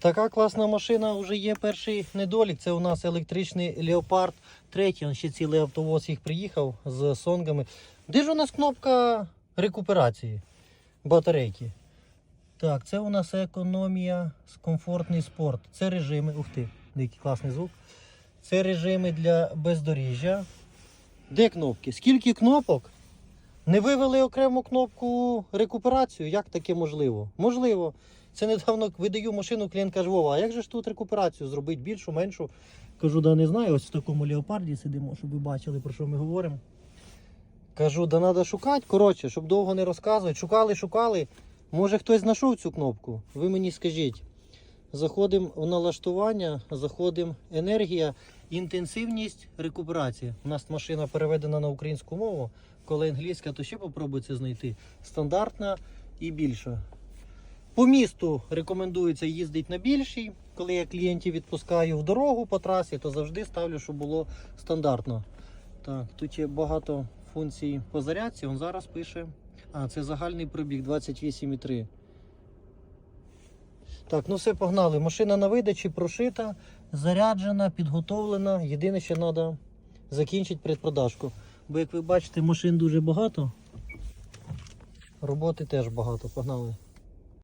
Така класна машина вже є перший недолік. Це у нас електричний Leopard 3. Он ще цілий автовоз їх приїхав з сонгами. Де ж у нас кнопка рекуперації батарейки? Так, це у нас економія, комфортний спорт. Це режими. Ух ти, який класний звук. Це режими для бездоріжжя. Де кнопки? Скільки кнопок? Не вивели окрему кнопку рекуперацію? Як таке можливо? Можливо. Це недавно видаю машину, клієнт каже, Вова, а як же ж тут рекуперацію зробити більшу, меншу? Кажу, да не знаю. Ось в такому леопарді сидимо, щоб ви бачили, про що ми говоримо. Кажу, да треба шукати. Коротше, щоб довго не розказувати. Шукали, шукали. Може хтось знайшов цю кнопку? Ви мені скажіть. Заходимо в налаштування, заходимо енергія, інтенсивність рекуперації. У нас машина переведена на українську мову. Коли англійська, то ще попробуйте знайти. Стандартна і більша. По місту рекомендується їздити на більшій. Коли я клієнтів відпускаю в дорогу по трасі, то завжди ставлю, щоб було стандартно. Так, тут є багато функцій по зарядці. Він зараз пише. А, це загальний пробіг 28,3. Так, ну все, погнали. Машина на видачі прошита, заряджена, підготовлена. Єдине, що треба закінчити предпродажку. Бо як ви бачите, машин дуже багато. Роботи теж багато. Погнали.